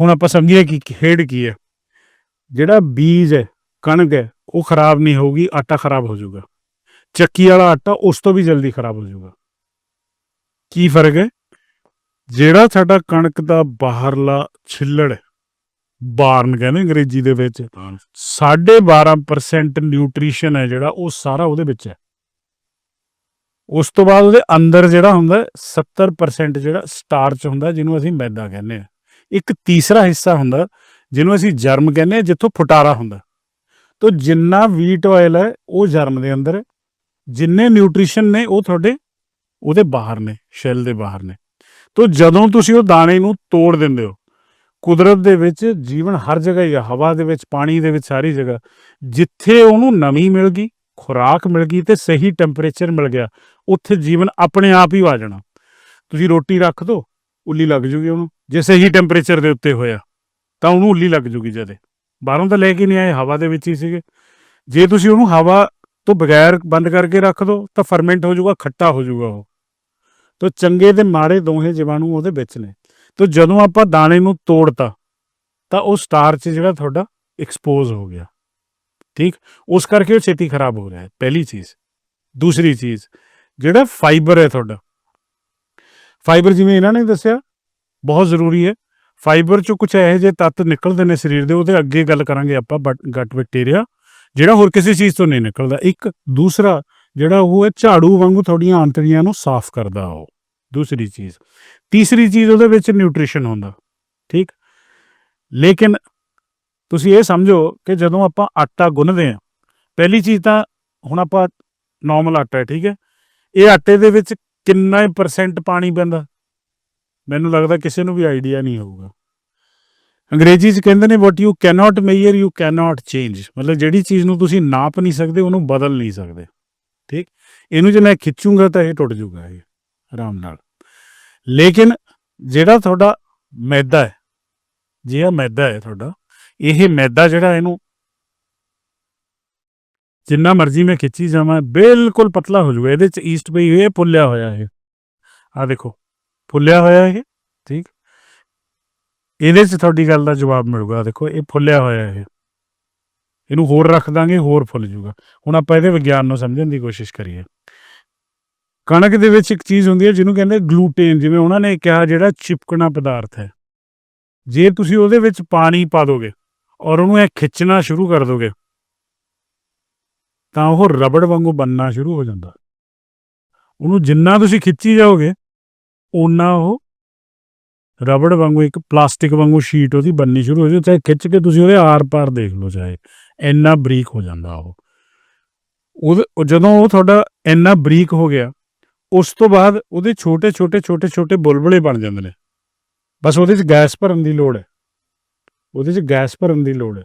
ਹੁਣ ਆਪਾਂ ਸਮਝੀਏ ਕਿ ਖੇਡ ਕੀ ਹੈ। ਜਿਹੜਾ ਬੀਜ ਹੈ ਕਣਕ ਹੈ ਉਹ ਖਰਾਬ ਨਹੀਂ ਹੋਊਗੀ ਆਟਾ ਖਰਾਬ ਹੋ ਜਾਊਗਾ। ਚੱਕੀ ਵਾਲਾ ਆਟਾ ਉਸ ਤੋਂ ਵੀ ਜਲਦੀ ਖਰਾਬ ਹੋ ਜਾਊਗਾ। ਕੀ ਫ਼ਰਕ ਹੈ? ਜਿਹੜਾ ਸਾਡਾ ਕਣਕ ਦਾ ਬਾਹਰਲਾ ਛਿੱਲੜ ਬਾਰਨ ਕਹਿੰਦੇ ਅੰਗਰੇਜ਼ੀ ਦੇ ਵਿੱਚ 12.5% ਨਿਊਟ੍ਰੀਸ਼ਨ ਹੈ ਜਿਹੜਾ ਉਹ ਸਾਰਾ ਉਹਦੇ ਵਿੱਚ ਹੈ। ਉਸ ਤੋਂ ਬਾਅਦ ਉਹਦੇ ਅੰਦਰ ਜਿਹੜਾ ਹੁੰਦਾ ਹੈ, 70% ਜਿਹੜਾ ਸਟਾਰਚ ਹੁੰਦਾ ਜਿਹਨੂੰ ਅਸੀਂ ਮੈਦਾ ਕਹਿੰਦੇ ਆ ਇੱਕ ਤੀਸਰਾ ਹਿੱਸਾ ਹੁੰਦਾ, ਜਿਹਨੂੰ ਅਸੀਂ ਜਰਮ ਕਹਿੰਦੇ ਆ ਜਿੱਥੋਂ ਫੁਟਾਰਾ ਹੁੰਦਾ। ਤੋ ਜਿੰਨਾ ਵੀਟ ਆਇਲ ਹੈ, ਉਹ ਜਰਮ ਦੇ ਅੰਦਰ ਜਿੰਨੇ ਨਿਊਟ੍ਰੀਸ਼ਨ ਨੇ, ਉਹ ਤੁਹਾਡੇ ਉਹਦੇ ਬਾਹਰ ਨੇ ਸ਼ੈਲ ਦੇ ਬਾਹਰ ਨੇ। ਤੋ ਜਦੋਂ ਤੁਸੀਂ ਉਹ ਦਾਣੇ ਨੂੰ ਤੋੜ ਦਿੰਦੇ ਹੋ, ਕੁਦਰਤ ਦੇ ਵਿੱਚ ਜੀਵਨ ਹਰ ਜਗ੍ਹਾ ਹੀ ਆ, ਹਵਾ ਦੇ ਵਿੱਚ, ਪਾਣੀ ਦੇ ਵਿੱਚ, ਸਾਰੀ ਜਗ੍ਹਾ, ਜਿੱਥੇ ਉਹਨੂੰ ਨਮੀ ਮਿਲ ਗਈ, ਖੁਰਾਕ ਮਿਲ ਗਈ ਤੇ ਸਹੀ ਟੈਂਪਰੇਚਰ ਮਿਲ ਗਿਆ, ਉੱਥੇ ਜੀਵਨ ਆਪਣੇ ਆਪ ਹੀ ਆ ਜਾਣਾ। ਤੁਸੀਂ ਰੋਟੀ ਰੱਖ ਦੋ, ਉੱਲੀ ਲੱਗ ਜੂਗੀ ਉਹਨੂੰ। ਜੇ ਸਹੀ ਟੈਂਪਰੇਚਰ ਦੇ ਉੱਤੇ ਹੋਇਆ, ਤਾਂ ਉਹਨੂੰ ਉੱਲੀ ਲੱਗ ਜੂਗੀ ਜਦੇ ਬਾਹਰੋਂ ਤਾਂ ਲੈ ਕੇ ਨਹੀਂ ਆਏ, ਹਵਾ ਦੇ ਵਿੱਚ ਹੀ ਸੀਗੇ। ਜੇ ਤੁਸੀਂ ਉਹਨੂੰ ਹਵਾ ਤੋਂ ਬਗੈਰ ਬੰਦ ਕਰਕੇ ਰੱਖ ਦੋ, ਤਾਂ ਫਰਮੈਂਟ ਹੋ ਜਾਊਗਾ ਖੱਟਾ ਹੋ ਜਾਊਗਾ ਉਹ। ਤਾਂ ਚੰਗੇ ਤੇ ਮਾੜੇ ਦੋਹੇ ਜੀਵਾਣੂ ਉਹਦੇ ਵਿੱਚ ਨੇ। ਤਾਂ ਜਦੋਂ ਆਪਾਂ ਦਾਣੇ ਨੂੰ ਤੋੜਤਾ, ਤਾਂ ਉਹ ਸਟਾਰਚ ਜਿਹੜਾ ਤੁਹਾਡਾ ਐਕਸਪੋਜ਼ ਹੋ ਗਿਆ। ਠੀਕ? ਉਸ ਕਰਕੇ ਉਹ ਛੇਤੀ ਖਰਾਬ ਹੋ ਰਿਹਾ ਹੈ। ਪਹਿਲੀ ਚੀਜ਼। ਦੂਸਰੀ ਚੀਜ਼, ਜਿਹੜਾ ਫਾਈਬਰ ਹੈ ਤੁਹਾਡਾ। ਫਾਈਬਰ ਜਿਵੇਂ ਇਹਨਾਂ ਨੇ ਦੱਸਿਆ ਬਹੁਤ ਜ਼ਰੂਰੀ ਹੈ। ਫਾਈਬਰ ਚੋਂ ਕੁਝ ਇਹੋ ਜਿਹੇ ਤੱਤ ਨਿਕਲਦੇ ਨੇ ਸਰੀਰ ਦੇ, ਉਹਦੇ ਅੱਗੇ ਗੱਲ ਕਰਾਂਗੇ ਆਪਾਂ ਗਟ ਬੈਕਟੀਰੀਆ ਜਿਹੜਾ ਹੋਰ ਕਿਸੇ ਚੀਜ਼ ਤੋਂ ਨਹੀਂ ਨਿਕਲਦਾ। ਇੱਕ ਦੂਸਰਾ ਜਿਹੜਾ ਉਹ ਹੈ, ਝਾੜੂ ਵਾਂਗੂ ਤੁਹਾਡੀਆਂ ਆਂਤੜੀਆਂ ਨੂੰ ਸਾਫ਼ ਕਰਦਾ ਉਹ। ਦੂਸਰੀ ਚੀਜ਼। ਤੀਸਰੀ ਚੀਜ਼ ਉਹਦੇ ਵਿੱਚ ਨਿਊਟ੍ਰੀਸ਼ਨ ਹੁੰਦਾ। ਠੀਕ? ਲੇਕਿਨ ਤੁਸੀਂ ਇਹ ਸਮਝੋ ਕਿ ਜਦੋਂ ਆਪਾਂ ਆਟਾ ਗੁੰਨਦੇ ਆ ਪਹਿਲੀ ਚੀਜ਼ ਤਾਂ ਹੁਣ ਆਪਾਂ ਨਾਰਮਲ ਆਟਾ ਹੈ, ਠੀਕ ਹੈ। ਇਹ ਆਟੇ ਦੇ ਵਿੱਚ ਕਿੰਨਾ ਪਰਸੈਂਟ ਪਾਣੀ ਪੈਂਦਾ। ਮੈਨੂੰ ਲੱਗਦਾ ਕਿਸੇ ਨੂੰ ਵੀ ਆਈਡੀਆ ਨਹੀਂ ਹੋਊਗਾ। ਅੰਗਰੇਜ਼ੀ 'ਚ ਕਹਿੰਦੇ ਨੇ what you cannot measure you cannot change ਮਤਲਬ ਜਿਹੜੀ ਚੀਜ਼ ਨੂੰ ਤੁਸੀਂ ਨਾਪ ਨਹੀਂ ਸਕਦੇ, ਉਹਨੂੰ ਬਦਲ ਨਹੀਂ ਸਕਦੇ। ਠੀਕ? ਇਹਨੂੰ ਜੇ ਮੈਂ ਖਿੱਚੂਗਾ ਤਾਂ ਇਹ ਟੁੱਟ ਜਾਊਗਾ ਇਹ, ਆਰਾਮ ਨਾਲ। ਲੇਕਿਨ ਜਿਹੜਾ ਤੁਹਾਡਾ ਮੈਦਾ ਹੈ, ਜੇ ਮੈਦਾ ਹੈ ਤੁਹਾਡਾ, ਇਹ ਮੈਦਾ ਜਿਹੜਾ ਇਹਨੂੰ ਜਿੰਨਾ ਮਰਜ਼ੀ ਮੈਂ ਖਿੱਚੀ ਜਾਵਾਂ, ਬਿਲਕੁਲ ਪਤਲਾ ਹੋ ਜਾਊਗਾ ਇਹਦੇ ਚ ਈਸਟ ਪਈ ਹੋਈ ਹੈ ਫੁੱਲਿਆ ਹੋਇਆ ਇਹ। ਆ ਦੇਖੋ। ਫੁੱਲਿਆ ਹੋਇਆ ਇਹ, ਠੀਕ? ਇਹਦੇ ਚ ਤੁਹਾਡੀ ਗੱਲ ਦਾ ਜਵਾਬ ਮਿਲੂਗਾ। ਦੇਖੋ, ਇਹ ਫੁੱਲਿਆ ਹੋਇਆ ਇਹ। ਇਹਨੂੰ ਹੋਰ ਰੱਖ ਦਾਂਗੇ, ਹੋਰ ਫੁੱਲ ਜੂਗਾ। ਹੁਣ ਆਪਾਂ ਇਹਦੇ ਵਿਗਿਆਨ ਨੂੰ ਸਮਝਣ ਦੀ ਕੋਸ਼ਿਸ਼ ਕਰੀਏ। ਕਣਕ ਦੇ ਵਿੱਚ ਇੱਕ ਚੀਜ਼ ਹੁੰਦੀ ਹੈ, ਜਿਹਨੂੰ ਕਹਿੰਦੇ ਗਲੂਟੇਨ, ਜਿਵੇਂ ਉਹਨਾਂ ਨੇ ਕਿਹਾ, ਜਿਹੜਾ ਚਿਪਕਣਾ ਪਦਾਰਥ ਹੈ। ਜੇ ਤੁਸੀਂ ਉਹਦੇ ਵਿੱਚ ਪਾਣੀ ਪਾ ਦੋਗੇ ਔਰ ਉਹਨੂੰ ਇਹ ਖਿੱਚਣਾ ਸ਼ੁਰੂ ਕਰ ਦੋਗੇ, ਤਾਂ ਉਹ ਰਬੜ ਵਾਂਗੂ ਬੰਨਣਾ ਸ਼ੁਰੂ ਹੋ ਜਾਂਦਾ। ਉਹਨੂੰ ਜਿੰਨਾ ਤੁਸੀਂ ਖਿੱਚੀ ਜਾਓਗੇ ਓਨਾ ਉਹ ਰਬੜ ਵਾਂਗੂ ਇੱਕ ਪਲਾਸਟਿਕ ਵਾਂਗੂ ਸ਼ੀਟ ਉਹਦੀ ਬੰਨੀ ਸ਼ੁਰੂ ਹੋ ਜਾਊ ਚਾਹੇ ਖਿੱਚ ਕੇ ਤੁਸੀਂ ਉਹਦੇ ਆਰ-ਪਾਰ ਦੇਖ ਲਓ ਚਾਹੇ, ਇੰਨਾ ਬਰੀਕ ਹੋ ਜਾਂਦਾ ਉਹ। ਉਹ ਜਦੋਂ ਉਹ ਤੁਹਾਡਾ ਇੰਨਾ ਬਰੀਕ ਹੋ ਗਿਆ, ਉਸ ਤੋਂ ਬਾਅਦ ਉਹਦੇ ਛੋਟੇ ਛੋਟੇ ਛੋਟੇ ਛੋਟੇ ਬੁਲਬੁਲੇ ਬਣ ਜਾਂਦੇ ਨੇ। ਬਸ ਉਹਦੇ 'ਚ ਗੈਸ ਭਰਨ ਦੀ ਲੋੜ ਹੈ। ਉਹਦੇ 'ਚ ਗੈਸ ਭਰਨ ਦੀ ਲੋੜ ਹੈ।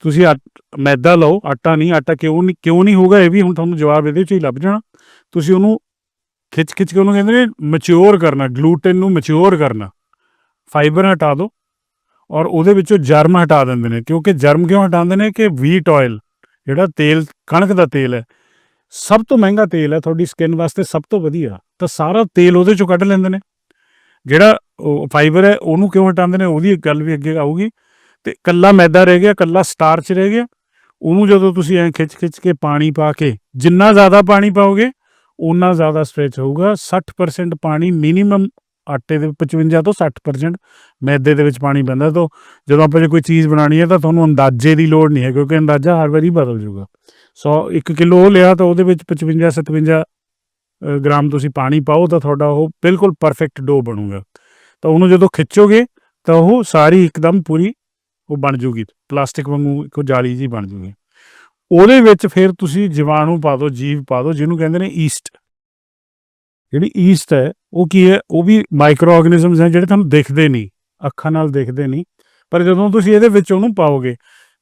ਤੁਸੀਂ ਆਟ- ਮੈਦਾ ਲਓ, ਆਟਾ ਨਹੀਂ, ਆਟਾ ਕਿਉਂ ਨਹੀਂ ਕਿਉਂ ਨਹੀਂ ਹੋਗਾ ਇਹ ਵੀ ਹੁਣ ਤੁਹਾਨੂੰ ਜਵਾਬ ਇਹਦੇ 'ਚ ਹੀ ਲੱਭ ਜਾਣਾ। ਤੁਸੀਂ ਉਹਨੂੰ ਖਿੱਚ ਖਿੱਚ ਕੇ ਉਹਨੂੰ ਕਹਿੰਦੇ ਨੇ ਮੈਚੁਰ ਕਰਨਾ ਗਲੂਟਨ ਨੂੰ ਮੈਚੁਰ ਕਰਨਾ। ਫਾਈਬਰ ਹਟਾ ਦਿਓ ਔਰ ਉਹਦੇ ਵਿੱਚੋਂ ਜਰਮ ਹਟਾ ਦਿੰਦੇ ਨੇ। ਕਿਉਂਕਿ ਜਰਮ ਕਿਉਂ ਹਟਾਉਂਦੇ ਨੇ ਕਿ ਵੀਟ ਆਇਲ ਜਿਹੜਾ ਤੇਲ, ਕਣਕ ਦਾ ਤੇਲ ਹੈ, ਸਭ ਤੋਂ ਮਹਿੰਗਾ ਤੇਲ ਹੈ ਤੁਹਾਡੀ ਸਕਿਨ ਵਾਸਤੇ ਸਭ ਤੋਂ ਵਧੀਆ। ਤਾਂ ਸਾਰਾ ਤੇਲ ਉਹਦੇ ਚੋਂ ਕੱਢ ਲੈਂਦੇ ਨੇ। ਜਿਹੜਾ ਉਹ ਫਾਈਬਰ ਹੈ, ਉਹਨੂੰ ਕਿਉਂ ਹਟਾਉਂਦੇ ਨੇ? ਉਹਦੀ ਗੱਲ ਵੀ ਅੱਗੇ ਆਊਗੀ। ਤੇ ਕੱਲਾ ਮੈਦਾ ਰਹਿ ਗਿਆ ਕੱਲਾ ਸਟਾਰਚ ਰਹਿ ਗਿਆ। ਉਹਨੂੰ ਜਦੋਂ ਤੁਸੀਂ ਐਂ ਖਿੱਚ ਖਿੱਚ ਕੇ ਪਾਣੀ ਪਾ ਕੇ, ਜਿੰਨਾ ਜ਼ਿਆਦਾ ਪਾਣੀ ਪਾਓਗੇ ਉਨਾ ਜ਼ਿਆਦਾ ਸਟ੍ਰੈਚ ਹੋਊਗਾ। 60% ਪਾਣੀ ਮਿਨੀਮਮ ਆਟੇ ਦੇ 55 ਤੋਂ 60% ਮੈਦੇ ਦੇ ਵਿੱਚ ਪਾਣੀ ਪੈਂਦਾ। ਤਾਂ ਜਦੋਂ ਆਪਾਂ ਜੇ ਕੋਈ ਚੀਜ਼ ਬਣਾਣੀ ਹੈ ਤਾਂ ਤੁਹਾਨੂੰ ਅੰਦਾਜ਼ੇ ਦੀ ਲੋੜ ਨਹੀਂ ਹੈ, ਕਿਉਂਕਿ ਅੰਦਾਜ਼ਾ ਹਰ ਵਾਰੀ ਬਦਲ ਜਾਊਗਾ। ਸੋ 1 ਕਿਲੋ ਉਹ ਲਿਆ ਤਾਂ ਉਹਦੇ ਵਿੱਚ 55 57 ਗ੍ਰਾਮ ਤੁਸੀਂ ਪਾਣੀ ਪਾਓ ਤਾਂ ਤੁਹਾਡਾ ਉਹ ਬਿਲਕੁਲ ਪਰਫੈਕਟ ਡੋ ਬਣੂਗਾ। ਤਾਂ ਉਹਨੂੰ ਜਦੋਂ ਖਿੱਚੋਗੇ ਤਾਂ ਉਹ ਸਾਰੀ ਇੱਕਦਮ ਪੂਰੀ ਉਹ ਬਣ ਜੂਗੀ। ਪਲਾਸਟਿਕ ਵਾਂਗੂ ਇੱਕੋ ਜਾਲੀ ਜੀ ਬਣ ਜੂਗੀ। ਉਹਦੇ ਵਿੱਚ ਫਿਰ ਤੁਸੀਂ ਜੀਵਾਣੂ ਪਾ ਦਿਓ, ਜੀਵ ਪਾ ਦਿਓ, ਜਿਹਨੂੰ ਕਹਿੰਦੇ ਨੇ ਈਸਟ ਜਿਹੜੀ ਈਸਟ ਹੈ, ਉਹ ਕੀ ਹੈ? ਉਹ ਵੀ ਮਾਈਕਰੋ ਆਰਗੇਨਿਜ਼ਮਸ ਹੈ ਜਿਹੜੇ ਤੁਹਾਨੂੰ ਦਿਖਦੇ ਨਹੀਂ, ਅੱਖਾਂ ਨਾਲ ਦਿਖਦੇ ਨਹੀਂ। ਪਰ ਜਦੋਂ ਤੁਸੀਂ ਇਹਦੇ ਵਿੱਚ ਉਹਨੂੰ ਪਾਓਗੇ,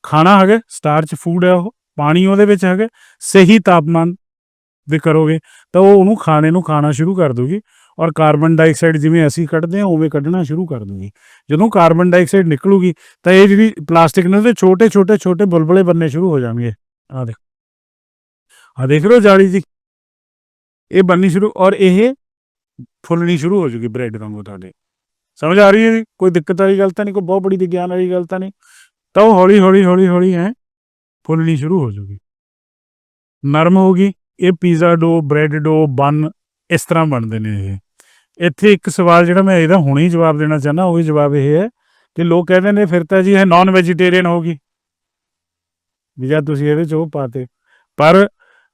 ਖਾਣਾ ਹੈਗਾ ਸਟਾਰਚ ਫੂਡ ਹੈ ਉਹ, ਪਾਣੀ ਉਹਦੇ ਵਿੱਚ ਹੈਗਾ, ਸਹੀ ਤਾਪਮਾਨ ਦੇ ਕਰੋਗੇ, ਤਾਂ ਉਹ ਉਹਨੂੰ ਖਾਣੇ ਨੂੰ ਖਾਣਾ ਸ਼ੁਰੂ ਕਰ ਦੂਗੀ। ਔਰ ਕਾਰਬਨ ਡਾਈਆਕਸਾਈਡ ਜਿਵੇਂ ਅਸੀਂ ਕੱਢਦੇ ਹਾਂ, ਉਵੇਂ ਕੱਢਣਾ ਸ਼ੁਰੂ ਕਰ ਦੂਗੀ। ਜਦੋਂ ਕਾਰਬਨ ਡਾਈਆਕਸਾਈਡ ਨਿਕਲੂਗੀ, ਤਾਂ ਇਹ ਜਿਹੜੀ ਪਲਾਸਟਿਕ ਨੇ ਉਹਦੇ ਛੋਟੇ ਛੋਟੇ ਛੋਟੇ ਬੁਲਬਲੇ ਬੰਨੇ ਸ਼ੁਰੂ ਹੋ ਜਾਣਗੇ। ਆ ਦੇਖ। ਆ ਦੇਖ ਰਹੇ ਜਾਲੀ ਜੀ। ਇਹ ਬੰਨੀ ਸ਼ੁਰੂ ਔਰ ਇਹ ਫੁੱਲਣੀ ਸ਼ੁਰੂ ਹੋ ਜੂਗੀ ਬ੍ਰੈਡ ਵਾਂਗੂ ਤੁਹਾਡੇ। ਸਮਝ ਆ ਰਹੀ ਹੈ ਜੀ? ਕੋਈ ਦਿੱਕਤ ਵਾਲੀ ਗੱਲ ਤਾਂ ਨਹੀਂ, ਕੋਈ ਬਹੁਤ ਬੜੀ ਵਿਗਿਆਨ ਵਾਲੀ ਗੱਲ ਤਾਂ ਨਹੀਂ। ਤਾਂ ਉਹ ਹੌਲੀ ਹੌਲੀ ਹੌਲੀ ਹੌਲੀ ਹੈ ਫੁੱਲਣੀ ਸ਼ੁਰੂ ਹੋ ਜਾਊਗੀ ਨਰਮ ਹੋਗੀ ਇਹ ਪੀਜ਼ਾ ਡੋ, ਬ੍ਰੈਡ ਡੋ, ਬਨ ਇਸ ਤਰ੍ਹਾਂ ਬਣਦੇ ਨੇ ਇਹ। ਇੱਥੇ ਇੱਕ ਸਵਾਲ ਜਿਹੜਾ ਮੈਂ ਇਹਦਾ ਹੁਣੇ ਹੀ ਜਵਾਬ ਦੇਣਾ ਚਾਹੁੰਦਾ, ਉਹ ਹੀ ਜਵਾਬ ਇਹ ਹੈ ਕਿ ਲੋਕ ਕਹਿੰਦੇ ਨੇ ਫਿਰ ਤਾਂ ਜੀ ਇਹ ਨਾਨ ਵੈਜੀਟੇਰੀਅਨ ਹੋਗੀ ਵੀ ਜਦ ਤੁਸੀਂ ਇਹਦੇ ਚ ਉਹ ਪਾਤੇ। ਪਰ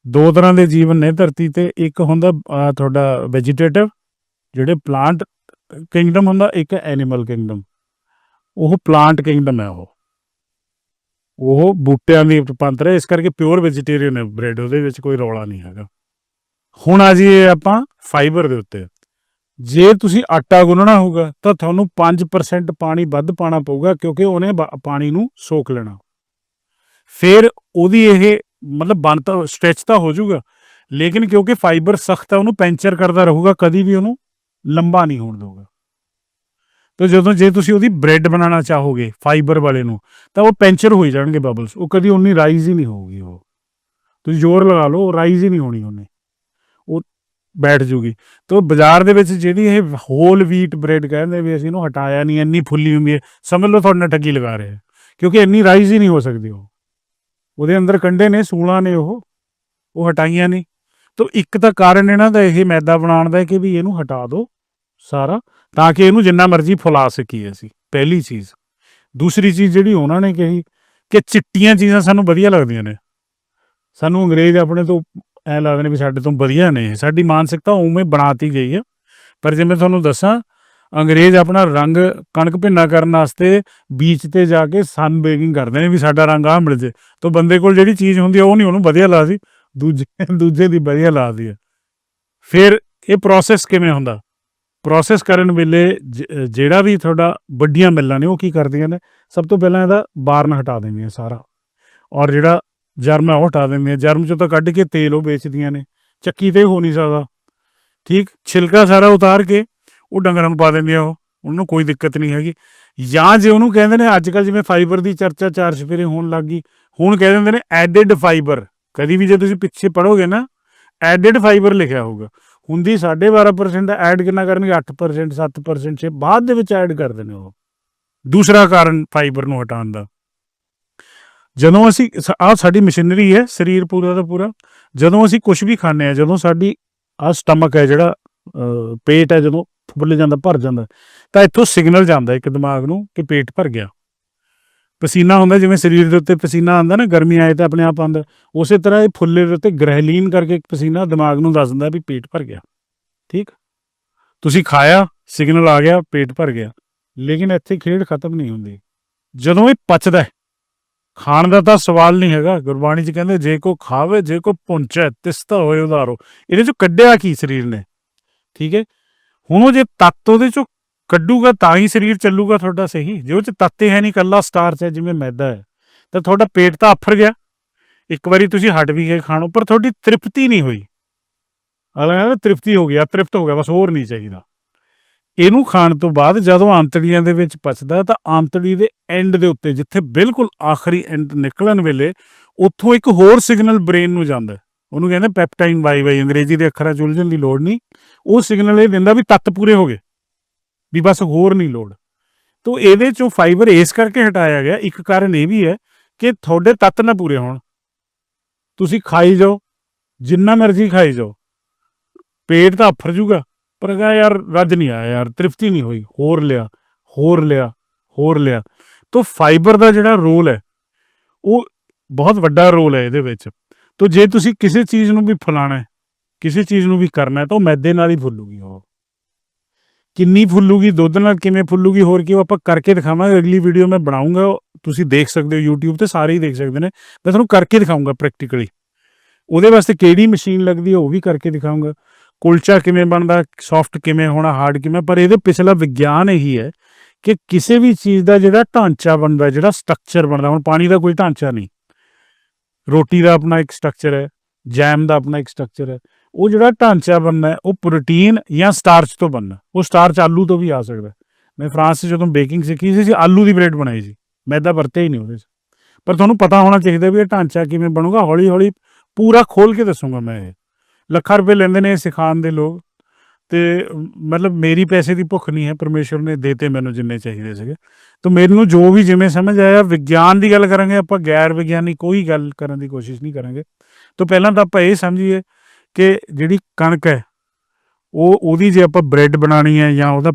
ਦੋ ਤਰ੍ਹਾਂ ਦੇ ਜੀਵਨ ਨੇ ਧਰਤੀ ਤੇ। ਇੱਕ ਹੁੰਦਾ ਅਹ, ਤੁਹਾਡਾ ਵੈਜੀਟੇਟਿਵ ਜਿਹੜੇ ਪਲਾਂਟ ਕਿੰਗਡਮ ਹੁੰਦਾ ਇੱਕ ਐਨੀਮਲ ਕਿੰਗਡਮ ਉਹ ਪਲਾਂਟ ਕਿੰਗਡਮ ਹੈ ਉਹ। ਉਹ ਬੂਟਿਆਂ ਦੀ ਰੂਪਾਂਤਰ ਹੈ। ਇਸ ਕਰਕੇ ਪਿਓਰ ਵੈਜੀਟੇਰੀਅਨ ਹੈ। ਬ੍ਰੈਡ ਉਹਦੇ ਵਿੱਚ ਕੋਈ ਰੌਲਾ ਨਹੀਂ ਹੈਗਾ। ਹੁਣ ਆ ਜੀ ਆਪਾਂ ਫਾਈਬਰ ਦੇ ਉੱਤੇ। ਜੇ ਤੁਸੀਂ ਆਟਾ ਗੁੰਨਣਾ ਹੋਊਗਾ ਤਾਂ ਤੁਹਾਨੂੰ 5% ਪਾਣੀ ਵੱਧ ਪਾਣਾ ਪਊਗਾ ਕਿਉਂਕਿ ਉਹਨੇ ਬਾ- ਪਾਣੀ ਨੂੰ ਸੋਖ ਲੈਣਾ। ਫਿਰ ਉਹਦੀ ਇਹ ਮਤਲਬ ਬਣ ਤਾਂ ਸਟ੍ਰੈਚ ਤਾਂ ਹੋ ਜਾਊਗਾ, ਲੇਕਿਨ ਕਿਉਂਕਿ ਫਾਈਬਰ ਸਖਤ ਹੈ ਉਹਨੂੰ ਪੈਂਚਰ ਕਰਦਾ ਰਹੂਗਾ, ਕਦੀ ਵੀ ਉਹਨੂੰ ਲੰਬਾ ਨਹੀਂ ਹੋਣ ਦਊਗਾ। ਤਾਂ ਜਦੋਂ ਜੇ ਤੁਸੀਂ ਉਹਦੀ ਬ੍ਰੈਡ ਬਣਾਉਣਾ ਚਾਹੋਗੇ ਫਾਈਬਰ ਵਾਲੇ ਨੂੰ, ਤਾਂ ਉਹ ਪੈਂਚਰ ਹੋਈ ਜਾਣਗੇ ਬਬਲਸ ਉਹ ਕਦੀ ਉਨੀ ਰਾਈਜ਼ ਹੀ ਨਹੀਂ ਹੋਊਗੀ ਉਹ। ਤੁਸੀਂ ਜ਼ੋਰ ਲਗਾ ਲਓ, ਉਹ ਰਾਈਜ਼ ਹੀ ਨਹੀਂ ਹੋਣੀ ਉਹਨੇ। ਉਹ ਬੈਠ ਜੂਗੀ। ਤਾਂ ਬਾਜ਼ਾਰ ਦੇ ਵਿੱਚ ਜਿਹੜੀ ਇਹ ਹੋਲ ਵੀਟ ਬ੍ਰੈਡ ਕਹਿੰਦੇ ਵੀ ਅਸੀਂ ਇਹਨੂੰ ਹਟਾਇਆ ਨਹੀਂ, ਇੰਨੀ ਫੁੱਲੀ ਹੁੰਦੀ ਹੈ, ਸਮਝ ਲਓ ਤੁਹਾਡੇ ਨਾਲ ਠੱਗੀ ਲਗਾ ਰਹੇ ਕਿਉਂਕਿ ਇੰਨੀ ਰਾਈਜ਼ ਹੀ ਨਹੀਂ ਹੋ ਸਕਦੀ ਉਹ। ਉਹਦੇ ਅੰਦਰ ਕੰਡੇ ਨੇ, ਸੂਲਾਂ ਨੇ ਉਹ ਉਹ ਹਟਾਈਆਂ ਨੇ। ਤਾਂ ਇੱਕ ਤਾਂ ਕਾਰਨ ਇਹਨਾਂ ਦਾ ਇਹ ਮੈਦਾ ਬਣਾਉਣ ਦਾ ਹੈ ਕਿ ਵੀ ਇਹਨੂੰ ਹਟਾ ਦਿਓ ਸਾਰਾ, ਤਾਂ ਕਿ ਇਹਨੂੰ ਜਿੰਨਾ ਮਰਜ਼ੀ ਫੁਲਾ ਸਕੀਏ ਅਸੀਂ, ਪਹਿਲੀ ਚੀਜ਼। ਦੂਸਰੀ ਚੀਜ਼ ਜਿਹੜੀ ਉਹਨਾਂ ਨੇ ਕਹੀ ਕਿ ਚਿੱਟੀਆਂ ਚੀਜ਼ਾਂ ਸਾਨੂੰ ਵਧੀਆ ਲੱਗਦੀਆਂ ਨੇ। ਸਾਨੂੰ ਅੰਗਰੇਜ਼ ਆਪਣੇ ਤੋਂ ਐ ਲੱਗਦੇ ਨੇ ਵੀ ਸਾਡੇ ਤੋਂ ਵਧੀਆ ਨੇ, ਸਾਡੀ ਮਾਨਸਿਕਤਾ ਉਵੇਂ ਬਣਾਤੀ ਗਈ ਹੈ। ਪਰ ਜੇ ਮੈਂ ਤੁਹਾਨੂੰ ਦੱਸਾਂ ਅੰਗਰੇਜ਼ ਆਪਣਾ ਰੰਗ ਕਣਕ ਭਿੰਨਾ ਕਰਨ ਵਾਸਤੇ ਬੀਚ ਤੇ ਜਾ ਕੇ ਸਨ ਬੇਕਿੰਗ ਕਰਦੇ ਨੇ ਵੀ ਸਾਡਾ ਰੰਗ ਆ ਮਿਲ ਜੇ। ਤਾਂ ਬੰਦੇ ਕੋਲ ਜਿਹੜੀ ਚੀਜ਼ ਹੁੰਦੀ ਹੈ ਉਹ ਨਹੀਂ ਉਹਨੂੰ ਵਧੀਆ ਲੱਗਦੀ ਦੂਜੇ ਦੂਜੇ ਦੀ ਵਧੀਆ ਲੱਗਦੀ ਹੈ ਫਿਰ ਇਹ ਪ੍ਰੋਸੈਸ ਕਿਵੇਂ ਹੁੰਦਾ? ਪ੍ਰੋਸੈਸ ਕਰਨ ਵੇਲੇ ਜ- ਜਿਹੜਾ ਵੀ ਤੁਹਾਡਾ ਵੱਡੀਆਂ ਮਿੱਲਾਂ ਨੇ, ਉਹ ਕੀ ਕਰਦੀਆਂ ਨੇ? ਸਭ ਤੋਂ ਪਹਿਲਾਂ ਇਹਦਾ ਬਾਰਨ ਹਟਾ ਦਿੰਦੀਆਂ ਸਾਰਾ। ਔਰ ਜਿਹੜਾ ਜਰਮ ਹੈ ਉਹ ਹਟਾ ਦਿੰਦੀਆਂ ਜਰਮ ਚੋਂ ਤਾਂ ਕੱਢ ਕੇ ਤੇਲ ਉਹ ਵੇਚਦੀਆਂ ਨੇ। ਚੱਕੀ ਤੇ ਹੋ ਨਹੀਂ ਸਕਦਾ। ਠੀਕ? ਛਿਲਕਾ ਸਾਰਾ ਉਤਾਰ ਕੇ ਉਹ ਡੰਗਰਾਂ ਨੂੰ ਪਾ ਦਿੰਦੇ ਆ ਉਹ ਉਹਨੂੰ ਕੋਈ ਦਿੱਕਤ ਨਹੀਂ ਹੈਗੀ। ਜਾਂ ਜੇ ਉਹਨੂੰ ਕਹਿੰਦੇ ਨੇ ਅੱਜ ਕੱਲ ਜਿਵੇਂ ਫਾਈਬਰ ਦੀ ਚਰਚਾ ਚਾਰ ਸਫੇਰੇ ਹੋਣ ਲੱਗ ਗਈ ਹੁਣ ਕਹਿ ਦਿੰਦੇ ਨੇ ਐਡਿਡ ਫਾਈਬਰ ਕਦੀ ਵੀ ਜੇ ਤੁਸੀਂ ਪਿੱਛੇ ਪੜੋਗੇ ਨਾ ਐਡਿਡ ਫਾਈਬਰ ਲਿਖਿਆ ਹੋਊਗਾ। ਹੁੰਦੀ 12.5% ਐਡ ਕਿੰਨਾ ਕਰਨਗੇ? 8% 7% ਚ ਬਾਅਦ ਦੇ ਵਿੱਚ ਐਡ ਕਰਦੇ ਨੇ ਉਹ। ਦੂਸਰਾ ਕਾਰਨ ਫਾਈਬਰ ਨੂੰ ਹਟਾਉਣ ਦਾ। ਜਦੋਂ ਅਸੀਂ ਆ ਸਾਡੀ ਮਸ਼ੀਨਰੀ ਹੈ ਸਰੀਰ ਪੂਰਾ ਦਾ ਪੂਰਾ। ਜਦੋਂ ਅਸੀਂ ਕੁਝ ਵੀ ਖਾਂਦੇ ਆ ਜਦੋਂ ਸਾਡੀ ਆ ਸਟਮਕ ਹੈ ਜਿਹੜਾ ਅਹ, ਪੇਟ ਹੈ ਜਦੋਂ ਫੁੱਲੇ ਜਾਂਦਾ, ਭਰ ਜਾਂਦਾ। ਤਾਂ ਇੱਥੋਂ ਸਿਗਨਲ ਜਾਂਦਾ ਇੱਕ ਦਿਮਾਗ ਨੂੰ ਕਿ ਪੇਟ ਭਰ ਗਿਆ। ਪਸੀਨਾ ਹੁੰਦਾ ਜਿਵੇਂ ਸਰੀਰ ਦੇ ਉੱਤੇ ਪਸੀਨਾ ਆਉਂਦਾ ਨਾ, ਗਰਮੀ ਆਏ ਤਾਂ ਆਪਣੇ ਆਪ ਆਉਂਦਾ। ਉਸੇ ਤਰ੍ਹਾਂ ਇਹ ਫੁੱਲੇ ਦੇ ਉੱਤੇ ਗ੍ਰਹਿਲੀਨ ਕਰਕੇ ਇੱਕ ਪਸੀਨਾ ਦਿਮਾਗ ਨੂੰ ਦੱਸ ਦਿੰਦਾ ਵੀ ਪੇਟ ਭਰ ਗਿਆ। ਠੀਕ? ਤੁਸੀਂ ਖਾਇਆ ਸਿਗਨਲ ਆ ਗਿਆ, ਪੇਟ ਭਰ ਗਿਆ। ਲੇਕਿਨ ਇੱਥੇ ਖੇਡ ਖਤਮ ਨਹੀਂ ਹੁੰਦੀ। ਜਦੋਂ ਇਹ ਪਚਦਾ ਖਾਣ ਦਾ ਤਾਂ ਸਵਾਲ ਨਹੀਂ ਹੈਗਾ। ਗੁਰਬਾਣੀ 'ਚ ਕਹਿੰਦੇ, ਜੇ ਕੋ ਖਾਵੇ, ਜੇ ਕੋ ਪੁੰਚੈ, ਤਿਸਤਾ ਹੋਏ ਉਧਾਰੋ। ਇਹਦੇ 'ਚੋਂ ਕੱਢਿਆ ਕੀ ਸਰੀਰ ਨੇ? ਠੀਕ ਹੈ? ਹੁਣ ਉਹ ਜੇ ਤੱਤ ਉਹਦੇ 'ਚੋਂ ਕੱਢੂਗਾ ਤਾਂ ਹੀ ਸਰੀਰ ਚੱਲੂਗਾ ਤੁਹਾਡਾ ਸਹੀ। ਜੇ ਉਹ 'ਚ ਤੱਤੇ ਹੈ ਨਹੀਂ, ਕੱਲਾ ਸਟਾਰਚ ਹੈ, ਜਿਵੇਂ ਮੈਦਾ ਹੈ, ਤਾਂ ਤੁਹਾਡਾ ਪੇਟ ਤਾਂ ਆਫਰ ਗਿਆ। ਇੱਕ ਵਾਰੀ ਤੁਸੀਂ ਹਟ ਵੀ ਗਏ ਖਾਣੋਂ, ਪਰ ਤੁਹਾਡੀ ਤ੍ਰਿਪਤੀ ਨਹੀਂ ਹੋਈ। ਅਗਲਾ ਤ੍ਰਿਪਤੀ ਹੋ ਗਿਆ ਤ੍ਰਿਪਤ ਹੋ ਗਿਆ, ਬਸ ਹੋਰ ਨਹੀਂ ਚਾਹੀਦਾ। ਇਹਨੂੰ ਖਾਣ ਤੋਂ ਬਾਅਦ ਜਦੋਂ ਆਂਤੜੀਆਂ ਦੇ ਵਿੱਚ ਪਚਦਾ ਤਾਂ ਆਂਤੜੀ ਦੇ ਐਂਡ ਦੇ ਉੱਤੇ, ਜਿੱਥੇ ਬਿਲਕੁਲ ਆਖਰੀ ਐਂਡ ਨਿਕਲਣ ਵੇਲੇ, ਉੱਥੋਂ ਇੱਕ ਹੋਰ ਸਿਗਨਲ ਬ੍ਰੇਨ ਨੂੰ ਜਾਂਦਾ ਉਹਨੂੰ ਕਹਿੰਦੇ ਪੈਪਟਾਈਨ ਵਾਈ ਵਾਈ, ਅੰਗਰੇਜ਼ੀ ਦੇ ਅੱਖਰਾਂ ਚ ਉਲਝਣ ਦੀ ਲੋੜ ਨਹੀਂ। ਉਹ ਸਿਗਨਲ ਇਹ ਦਿੰਦਾ ਵੀ ਤੱਤ ਪੂਰੇ ਹੋ ਗਏ, ਵੀ ਬਸ ਹੋਰ ਨਹੀਂ ਲੋੜ। ਤੋਂ ਇਹਦੇ ਚੋਂ ਫਾਈਬਰ ਇਸ ਕਰਕੇ ਹਟਾਇਆ ਗਿਆ, ਇੱਕ ਕਾਰਨ ਇਹ ਵੀ ਹੈ ਕਿ ਤੁਹਾਡੇ ਤੱਤ ਨਾ ਪੂਰੇ ਹੋਣ। ਤੁਸੀਂ ਖਾਈ ਜਾਓ, ਜਿੰਨਾ ਮਰਜ਼ੀ ਖਾਈ ਜਾਓ। ਪੇਟ ਤਾਂ ਆਫਰ ਜੂਗਾ, ਪਰ ਕਹਾ ਯਾਰ ਰੱਜ ਨਹੀਂ ਆਇਆ ਯਾਰ, ਤ੍ਰਿਪਤੀ ਨਹੀਂ ਹੋਈ। ਹੋਰ ਲਿਆ ਹੋਰ ਲਿਆ ਹੋਰ ਲਿਆ। ਤੋਂ ਫਾਈਬਰ ਦਾ ਜਿਹੜਾ ਰੋਲ ਹੈ, ਉਹ ਬਹੁਤ ਵੱਡਾ ਰੋਲ ਹੈ ਇਹਦੇ ਵਿੱਚ। ਤੋਂ ਜੇ ਤੁਸੀਂ ਕਿਸੇ ਚੀਜ਼ ਨੂੰ ਵੀ ਫੁਲਾਣਾ ਕਿਸੇ ਚੀਜ਼ ਨੂੰ ਵੀ ਕਰਨਾ ਹੈ, ਤਾਂ ਉਹ ਮੈਦੇ ਨਾਲ ਹੀ ਫੁੱਲੂਗੀ ਉਹ। ਕਿੰਨੀ ਫੁੱਲੂਗੀ, ਦੁੱਧ ਨਾਲ ਕਿਵੇਂ ਫੁੱਲੂਗੀ, ਹੋਰ ਕੀ ਉਹ ਆਪਾਂ ਕਰਕੇ ਦਿਖਾਵਾਂਗੇ। ਅਗਲੀ ਵੀਡੀਓ ਮੈਂ ਬਣਾਉਂਗਾ ਉਹ ਤੁਸੀਂ ਦੇਖ ਸਕਦੇ ਹੋ YouTube ਤੇ, ਸਾਰੇ ਹੀ ਦੇਖ ਸਕਦੇ ਨੇ। ਮੈਂ ਤੁਹਾਨੂੰ ਕਰਕੇ ਦਿਖਾਉਂਗਾ ਪ੍ਰੈਕਟੀਕਲੀ ਉਹਦੇ ਵਾਸਤੇ ਕਿਹੜੀ ਮਸ਼ੀਨ ਲੱਗਦੀ ਹੈ, ਉਹ ਵੀ ਕਰਕੇ ਦਿਖਾਉਂਗਾ। ਕੁਲਚਾ ਕਿਵੇਂ ਬਣਦਾ ਸੌਫਟ ਕਿਵੇਂ ਹੋਣਾ ਹਾਰਡ ਕਿਵੇਂ, ਪਰ ਇਹਦੇ ਪਿਛਲਾ ਵਿਗਿਆਨ ਇਹੀ ਹੈ ਕਿ ਕਿਸੇ ਵੀ ਚੀਜ਼ ਦਾ ਜਿਹੜਾ ਢਾਂਚਾ ਬਣਦਾ, ਜਿਹੜਾ ਸਟਰਕਚਰ ਬਣਦਾ, ਹੁਣ ਪਾਣੀ ਦਾ ਕੋਈ ਢਾਂਚਾ ਨਹੀਂ। ਰੋਟੀ ਦਾ ਆਪਣਾ ਇੱਕ ਸਟਰਕਚਰ ਹੈ ਜੈਮ ਦਾ ਆਪਣਾ ਇੱਕ ਸਟਰਕਚਰ ਹੈ। ਉਹ ਜਿਹੜਾ ਢਾਂਚਾ ਬਣਨਾ ਉਹ ਪ੍ਰੋਟੀਨ ਜਾਂ ਸਟਾਰਚ ਤੋਂ ਬਣਨਾ ਉਹ ਸਟਾਰਚ ਆਲੂ ਤੋਂ ਵੀ ਆ ਸਕਦਾ ਮੈਂ ਫਰਾਂਸ 'ਚ ਜਦੋਂ ਬੇਕਿੰਗ ਸਿੱਖੀ ਸੀ, ਅਸੀਂ ਆਲੂ ਦੀ ਬ੍ਰੈਡ ਬਣਾਈ ਸੀ। ਮੈਦਾ ਵਰਤਿਆ ਹੀ ਨਹੀਂ ਉਹਦੇ 'ਚ। ਪਰ ਤੁਹਾਨੂੰ ਪਤਾ ਹੋਣਾ ਚਾਹੀਦਾ ਵੀ ਇਹ ਢਾਂਚਾ ਕਿਵੇਂ ਬਣੂਗਾ। ਹੌਲੀ ਹੌਲੀ ਪੂਰਾ ਖੋਲ ਕੇ ਦੱਸੂਗਾ ਮੈਂ ਇਹ। ਲੱਖਾਂ ਰੁਪਏ ਲੈਂਦੇ ਨੇ ਇਹ ਸਿਖਾਉਣ ਦੇ ਲੋਕ। ਤੇ ਮਤਲਬ ਮੇਰੀ ਪੈਸੇ ਦੀ ਭੁੱਖ ਨਹੀਂ ਹੈ, ਪਰਮੇਸ਼ਵਰ ਨੇ ਦੇਤੇ ਮੈਨੂੰ ਜਿੰਨੇ ਚਾਹੀਦੇ ਸੀਗੇ। ਤਾਂ ਮੈਨੂੰ ਜੋ ਵੀ ਜਿਵੇਂ ਸਮਝ ਆਇਆ, ਵਿਗਿਆਨ ਦੀ ਗੱਲ ਕਰਾਂਗੇ, ਆਪਾਂ ਗੈਰ ਵਿਗਿਆਨੀ ਕੋਈ ਗੱਲ ਕਰਨ ਦੀ ਕੋਸ਼ਿਸ਼ ਨਹੀਂ ਕਰਾਂਗੇ। ਤਾਂ ਪਹਿਲਾਂ ਤਾਂ ਆਪਾਂ ਇਹ ਸਮਝੀਏ ਕਿ ਜਿਹੜੀ ਕਣਕ ਹੈ, ਉਹ ਉਹਦੀ ਜੇ ਆਪਾਂ ਬ੍ਰੈਡ ਬਣਾਣੀ ਹੈ ਜਾਂ ਉਹਦਾ